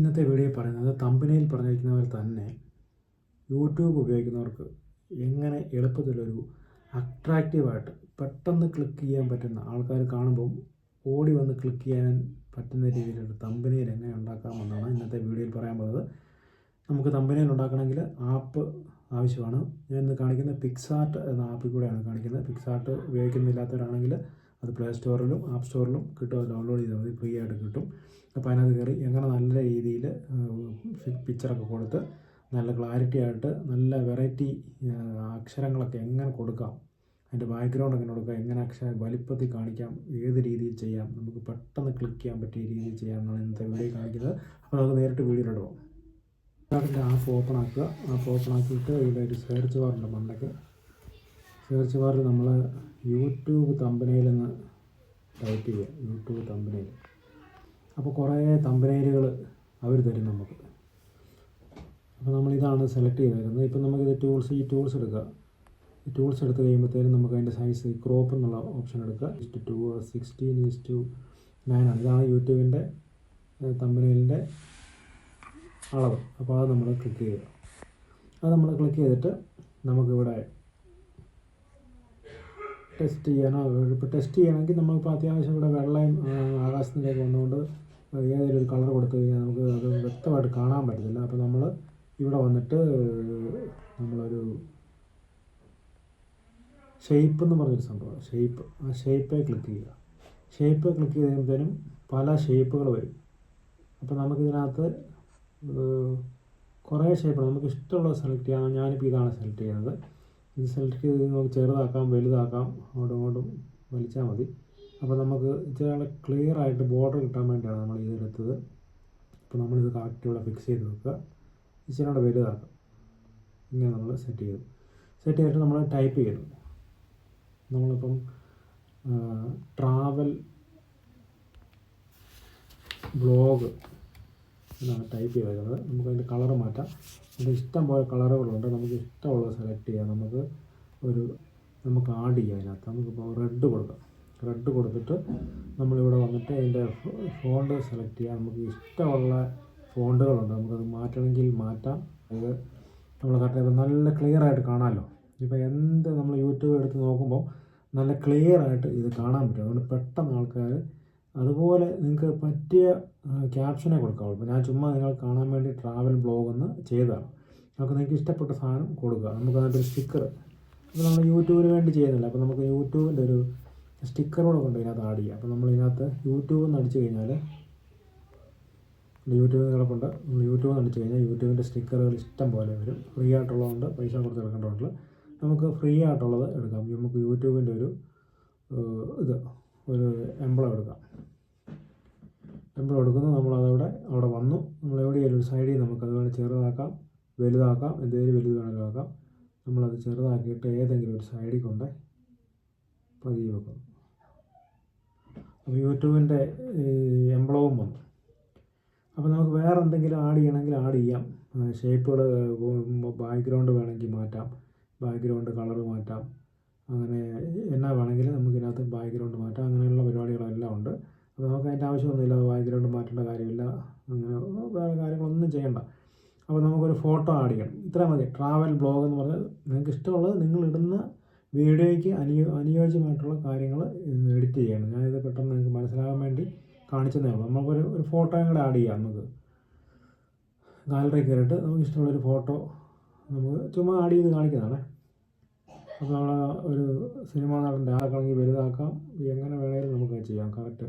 ഇന്നത്തെ വീഡിയോ പറയുന്നത് തമ്പനയിൽ പറഞ്ഞിരിക്കുന്ന പോലെ തന്നെ യൂട്യൂബ് ഉപയോഗിക്കുന്നവർക്ക് എങ്ങനെ എളുപ്പത്തിലൊരു അട്രാക്റ്റീവായിട്ട് പെട്ടെന്ന് ക്ലിക്ക് ചെയ്യാൻ പറ്റുന്ന ആൾക്കാർ കാണുമ്പോൾ ഓടി വന്ന് ക്ലിക്ക് ചെയ്യാൻ പറ്റുന്ന രീതിയിലൊരു തമ്പനയിൽ എങ്ങനെ ഉണ്ടാക്കാമെന്നാണ് ഇന്നത്തെ വീഡിയോയിൽ പറയാൻ പോകുന്നത്. നമുക്ക് തമ്പനയിൽ ഉണ്ടാക്കണമെങ്കിൽ ആപ്പ് ആവശ്യമാണ്. ഞാൻ ഇന്ന് കാണിക്കുന്ന പിക്സാർട്ട് എന്ന ആപ്പിൽ കൂടെയാണ് കാണിക്കുന്നത്. പിക്സാർട്ട് ഉപയോഗിക്കുന്നില്ലാത്തവരാണെങ്കിൽ അത് പ്ലേ സ്റ്റോറിലും ആപ്പ് സ്റ്റോറിലും കിട്ടും അത് ഡൗൺലോഡ് ചെയ്താൽ മതി ഫ്രീ ആയിട്ട് കിട്ടും. അപ്പോൾ അതിനകത്ത് കയറി എങ്ങനെ നല്ല രീതിയിൽ പിക്ചറൊക്കെ കൊടുത്ത് നല്ല ക്ലാരിറ്റി ആയിട്ട് നല്ല വെറൈറ്റി അക്ഷരങ്ങളൊക്കെ എങ്ങനെ കൊടുക്കാം അതിന്റെ ബാക്ക്ഗ്രൗണ്ട് എങ്ങനെ കൊടുക്കാം എങ്ങനെ അക്ഷരം വലിപ്പത്തിൽ കാണിക്കാം ഏത് രീതിയിൽ ചെയ്യാം നമുക്ക് പെട്ടെന്ന് ക്ലിക്ക് ചെയ്യാൻ പറ്റിയ രീതിയിൽ ചെയ്യാം എന്നാണ് ഇന്നത്തെ വീഡിയോ കാണിക്കുന്നത്. അപ്പോൾ നമുക്ക് നേരിട്ട് വീഡിയോ പോകാം. അതിന്റെ ആപ്പ് ഓപ്പൺ ആക്കുക. ആപ്പ് ഓപ്പൺ ആക്കിയിട്ട് ഇവിടെ ഒരു സെർച്ച് ബാറുണ്ട് മണ്ടയ്ക്ക് സെർച്ച് ബാറിൽ നമ്മൾ യൂട്യൂബ് തമ്പനയിൽ നിന്ന് ടൈപ്പ് ചെയ്യുക. യൂട്യൂബ് തമ്പനയിൽ അപ്പോൾ കുറേ തമ്പനയിലുകൾ അവർ തരും നമുക്ക്. അപ്പോൾ നമ്മൾ ഇതാണ് സെലക്ട് ചെയ്തേക്കുന്നത്. ഇപ്പം നമുക്കിത് ടൂൾസ് ഈ ടൂൾസ് എടുക്കുക ഈ ടൂൾസ് എടുത്ത് കഴിയുമ്പോഴത്തേനും നമുക്ക് അതിന്റെ സൈസ് ക്രോപ്പ് എന്നുള്ള ഓപ്ഷൻ എടുക്കുക is to sixteen to nine ആണ്. ഇതാണ് യൂട്യൂബിന്റെ തമ്പനയിലിന്റെ അളവ്. അപ്പോൾ അത് നമ്മൾ ക്ലിക്ക് ചെയ്യുക. അത് നമ്മൾ ക്ലിക്ക് ചെയ്തിട്ട് നമുക്കിവിടെ ടെസ്റ്റ് ചെയ്യാനോ ഇപ്പോൾ ടെസ്റ്റ് ചെയ്യണമെങ്കിൽ നമ്മളിപ്പോൾ അത്യാവശ്യം ഇവിടെ വെള്ളയും ആകാശത്തിലേക്ക് വന്നുകൊണ്ട് ഏതെങ്കിലും ഒരു കളർ കൊടുത്തു കഴിഞ്ഞാൽ നമുക്ക് അത് വ്യക്തമായിട്ട് കാണാൻ പറ്റത്തില്ല. അപ്പോൾ നമ്മൾ ഇവിടെ വന്നിട്ട് നമ്മളൊരു ഷേപ്പ് എന്ന് പറഞ്ഞൊരു സംഭവം ഷേപ്പ് ആ ഷേപ്പേ ക്ലിക്ക് ചെയ്യുക. ഷേപ്പ് ക്ലിക്ക് ചെയ്ത് കഴിയുമ്പോഴത്തേനും പല ഷേപ്പുകൾ വരും. അപ്പോൾ നമുക്കിതിനകത്ത് കുറേ ഷേപ്പ് നമുക്ക് ഇഷ്ടമുള്ളത് സെലക്ട് ചെയ്യാം ഞാനിപ്പോൾ ഇതാണ് സെലക്ട് ചെയ്യുന്നത്. ഇത് സെലക്ട് ചെയ്ത് നമുക്ക് ചെറുതാക്കാം വലുതാക്കാം അങ്ങോട്ടും ഇങ്ങോട്ടും വലിച്ചാൽ മതി. അപ്പോൾ നമുക്ക് ഇച്ചിരി ക്ലിയർ ആയിട്ട് ബോർഡർ കിട്ടാൻ വേണ്ടിയാണ് നമ്മൾ ഇതെടുത്തത് അപ്പോൾ നമ്മളിത് കറക്റ്റ് ഇവിടെ ഫിക്സ് ചെയ്ത് വെക്കുക. ഇച്ചിരി കൂടെ വലുതാക്കാം. ഇങ്ങനെ നമ്മൾ സെറ്റ് ചെയ്തു. സെറ്റ് ചെയ്തിട്ട് നമ്മൾ ടൈപ്പ് ചെയ്തു. നമ്മളിപ്പം ട്രാവൽ ബ്ലോഗ് എന്നാണ് ടൈപ്പ് ചെയ്തേക്കുന്നത്. നമുക്ക് അതിന്റെ കളർ മാറ്റാം. അതിന്റെ ഇഷ്ടം പോലെ കളറുകളുണ്ട് നമുക്ക് ഇഷ്ടമുള്ളത് സെലക്ട് ചെയ്യാം. നമുക്ക് ഒരു നമുക്ക് ആഡ് ചെയ്യാം അതിനകത്ത്. നമുക്കിപ്പോൾ റെഡ് കൊടുക്കാം. റെഡ് കൊടുത്തിട്ട് നമ്മളിവിടെ വന്നിട്ട് അതിന്റെ ഫോണ്ട് സെലക്ട് ചെയ്യാം. നമുക്ക് ഇഷ്ടമുള്ള ഫോണ്ടുകളുണ്ട് നമുക്കത് മാറ്റണമെങ്കിൽ മാറ്റാം. അത് നമ്മൾ കറക്റ്റ് നല്ല ക്ലിയർ ആയിട്ട് കാണാമല്ലോ. ഇപ്പോൾ എന്ത് നമ്മൾ യൂട്യൂബ് എടുത്ത് നോക്കുമ്പോൾ നല്ല ക്ലിയർ ആയിട്ട് ഇത് കാണാൻ പറ്റും. അതുകൊണ്ട് പെട്ടെന്ന് ആൾക്കാർ അതുപോലെ നിങ്ങൾക്ക് പറ്റിയ ക്യാപ്ഷനെ കൊടുക്കാവുള്ളൂ. ഇപ്പോൾ ഞാൻ ചുമ്മാ നിങ്ങൾ കാണാൻ വേണ്ടി ട്രാവൽ ബ്ലോഗ് എന്ന് ചെയ്തതാണ്. നമുക്ക് നിങ്ങൾക്ക് ഇഷ്ടപ്പെട്ട സാധനം കൊടുക്കുക. നമുക്ക് ഒരു സ്റ്റിക്കർ അപ്പോൾ നമ്മൾ യൂട്യൂബിന് വേണ്ടി ചെയ്യുന്നില്ല അപ്പോൾ നമുക്ക് യൂട്യൂബിന്റെ ഒരു സ്റ്റിക്കറോടെ കൊണ്ട് ഇതിനകത്ത് ആഡ് ചെയ്യാം. അപ്പോൾ നമ്മൾ ഇതിനകത്ത് യൂട്യൂബ് എന്ന് അടിച്ചു കഴിഞ്ഞാൽ യൂട്യൂബിൽ കിടപ്പുണ്ട്. നമ്മൾ യൂട്യൂബ് എന്ന് അടിച്ചു കഴിഞ്ഞാൽ യൂട്യൂബിന്റെ സ്റ്റിക്കറുകൾ ഇഷ്ടം പോലെ വരും. ഫ്രീ ആയിട്ടുള്ളതുകൊണ്ട് പൈസ കൊടുത്ത് എടുക്കേണ്ടതുണ്ട്. നമുക്ക് ഫ്രീ ആയിട്ടുള്ളത് എടുക്കാം. നമുക്ക് യൂട്യൂബിന്റെ ഒരു ഇത്. ഒരു എംബ്ലം എടുക്കാം. എംബ്ലം എടുക്കുന്നു നമ്മളതവിടെ അവിടെ വന്നു. നമ്മൾ എവിടെയെങ്കിലും ഒരു സൈഡിൽ നമുക്ക് അതുപോലെ ചെറുതാക്കാം വലുതാക്കാം എന്തെങ്കിലും വലുത് വേണമെങ്കിലും ആക്കാം. നമ്മളത് ചെറുതാക്കിയിട്ട് ഏതെങ്കിലും ഒരു സൈഡിൽ കൊണ്ട് പതിയെ വെക്കുന്നു. അപ്പോൾ യൂട്യൂബിന്റെ എംബ്ലവും വന്നു. അപ്പോൾ നമുക്ക് വേറെ എന്തെങ്കിലും ആഡ് ചെയ്യണമെങ്കിൽ ആഡ് ചെയ്യാം. ഷേപ്പുകൾ ബാക്ക്ഗ്രൗണ്ട് വേണമെങ്കിൽ മാറ്റാം. ബാക്ക്ഗ്രൗണ്ട് കളർ മാറ്റാം. അങ്ങനെ എന്നാ വേണമെങ്കിലും നമുക്ക് ഇതിനകത്ത് ബാക്ക്ഗ്രൗണ്ട് മാറ്റാം. അങ്ങനെയുള്ള പരിപാടികളെല്ലാം ഉണ്ട്. അപ്പോൾ നമുക്ക് അതിന്റെ ആവശ്യമൊന്നുമില്ല. ബാക്ക്ഗ്രൗണ്ട് മാറ്റേണ്ട കാര്യമില്ല. അങ്ങനെ വേറെ കാര്യങ്ങളൊന്നും ചെയ്യേണ്ട. അപ്പോൾ നമുക്കൊരു ഫോട്ടോ ആഡ് ചെയ്യണം. ഇത്ര മതി. ട്രാവൽ ബ്ലോഗ് എന്ന് പറഞ്ഞാൽ നിങ്ങൾക്ക് ഇഷ്ടമുള്ളത് നിങ്ങൾ ഇടുന്ന വീഡിയോയ്ക്ക് അനുയോ അനുയോജ്യമായിട്ടുള്ള കാര്യങ്ങൾ എഡിറ്റ് ചെയ്യണം. ഞാനിത് പെട്ടെന്ന് നിങ്ങൾക്ക് മനസ്സിലാകാൻ വേണ്ടി കാണിച്ചതേ ഉള്ളൂ. നമുക്കൊരു ഒരു ഫോട്ടോയും കൂടെ ആഡ് ചെയ്യാം നമുക്ക്. ഗാലറി കയറിയിട്ട് നമുക്ക് ഇഷ്ടമുള്ളൊരു ഫോട്ടോ നമുക്ക് ചുമ്മാ ആഡ് ചെയ്ത് കാണിക്കുന്നതാണ്. നമ്മൾ ഒരു സിനിമ നടന്റെ ആക്കണമെങ്കിൽ വലുതാക്കാം. എങ്ങനെ വേണമെങ്കിലും നമുക്ക് ചെയ്യാം. കറക്റ്റ്.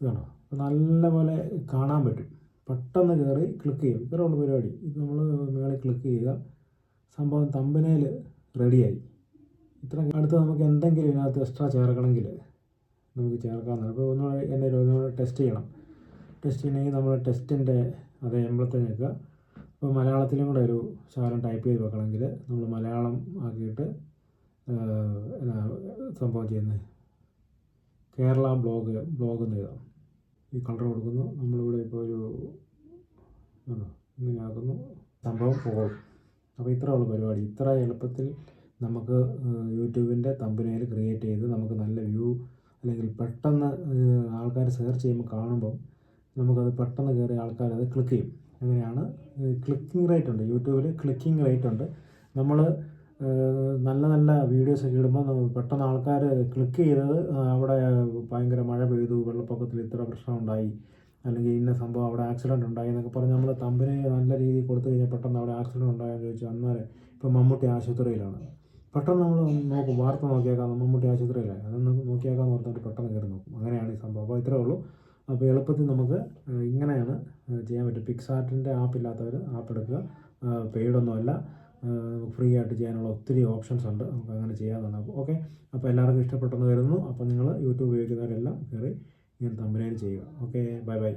ഇതാണ്? അപ്പോൾ നല്ലപോലെ കാണാൻ പറ്റും. പെട്ടെന്ന് കയറി ക്ലിക്ക് ചെയ്യും. ഇത്രേ ഉള്ളൂ പരിപാടി. ഇത് നമ്മൾ മേളിൽ ക്ലിക്ക് ചെയ്യുക സംഭവം തമ്പനയിൽ റെഡിയായി ഇത്ര അടുത്ത് നമുക്ക് എന്തെങ്കിലും ഇതിനകത്ത് എക്സ്ട്രാ ചേർക്കണമെങ്കിൽ നമുക്ക് ചേർക്കാവുന്നതാണ്. അപ്പോൾ ഒന്ന് എന്റെ ഒന്നുകൂടെ ടെസ്റ്റ് ചെയ്യണം. ടെസ്റ്റ് ചെയ്യണമെങ്കിൽ നമ്മൾ ടെസ്റ്റിന്റെ അതേ എംബ്ലത്തിൽ നിൽക്കുക അപ്പോൾ മലയാളത്തിലും കൂടെ ഒരു ശകലം ടൈപ്പ് ചെയ്ത് വെക്കണമെങ്കിൽ നമ്മൾ മലയാളം ആക്കിയിട്ട് സംഭവം ചെയ്യുന്നത് കേരള ബ്ലോഗ് ബ്ലോഗ് എന്ന് എഴുതാം. ഈ കളർ കൊടുക്കുന്നു. നമ്മളിവിടെ ഇപ്പോൾ ഒരു ഇങ്ങനെ ആക്കുന്നു. സംഭവം പോകും അപ്പോൾ ഇത്ര ഉള്ള പരിപാടി. ഇത്ര എളുപ്പത്തിൽ നമുക്ക് യൂട്യൂബിന്റെ തമ്പനയിൽ ക്രിയേറ്റ് ചെയ്ത് നമുക്ക് നല്ല വ്യൂ അല്ലെങ്കിൽ പെട്ടെന്ന് ആൾക്കാർ സെർച്ച് ചെയ്യുമ്പോൾ കാണുമ്പം നമുക്കത് പെട്ടെന്ന് കയറി ആൾക്കാർ അത് ക്ലിക്ക് ചെയ്യും. അങ്ങനെയാണ് ക്ലിക്കിംഗ് റേറ്റ് ഉണ്ട്. യൂട്യൂബിൽ ക്ലിക്കിംഗ് റേറ്റ് ഉണ്ട്. നമ്മൾ നല്ല നല്ല വീഡിയോസ് ഒക്കെ ഇടുമ്പോൾ പെട്ടെന്ന് ആൾക്കാർ ക്ലിക്ക് ചെയ്തത് അവിടെ ഭയങ്കര മഴ പെയ്തു വെള്ളപ്പൊക്കത്തിൽ ഇത്ര പ്രശ്നം ഉണ്ടായി അല്ലെങ്കിൽ ഇന്ന സംഭവം അവിടെ ആക്സിഡന്റ് ഉണ്ടായി എന്നൊക്കെ പറഞ്ഞ് നമ്മൾ തമ്പിനെ നല്ല രീതിയിൽ കൊടുത്തു കഴിഞ്ഞാൽ പെട്ടെന്ന് അവിടെ ആക്സിഡന്റ് ഉണ്ടായെന്ന് ചോദിച്ചു അന്നേരം ഇപ്പം മമ്മൂട്ടി ആശുപത്രിയിലാണ്. പെട്ടെന്ന് നമ്മൾ നോക്കും വാർത്ത നോക്കിയേക്കാം മമ്മൂട്ടി ആശുപത്രിയിലായി അതൊന്ന് നോക്കിയേക്കാന്ന് പറഞ്ഞിട്ട് പെട്ടെന്ന് കയറി നോക്കും. അങ്ങനെയാണ് ഈ സംഭവം. അപ്പോൾ ഇത്രയേ ഉള്ളൂ. അപ്പോൾ എളുപ്പത്തിൽ നമുക്ക് ഇങ്ങനെയാണ് ചെയ്യാൻ പറ്റും. പിക്സാർട്ടിന്റെ ആപ്പ് ഇല്ലാത്തവർ ആപ്പ് എടുക്കുക. പെയ്ഡൊന്നുമല്ല ഫ്രീ ആയിട്ട് ചെയ്യാനുള്ള ഒത്തിരി ഓപ്ഷൻസ് ഉണ്ട്. നമുക്ക് അങ്ങനെ ചെയ്യാവുന്നതാണ് അപ്പോൾ ഓക്കെ അപ്പോൾ എല്ലാവർക്കും ഇഷ്ടപ്പെട്ടെന്ന് കരുതുന്നു. അപ്പോൾ നിങ്ങൾ യൂട്യൂബ് ഉപയോഗിക്കുന്നവരെല്ലാം കയറി ഇങ്ങനെ തമ്പനയിൽ ചെയ്യുക. Okay bye bye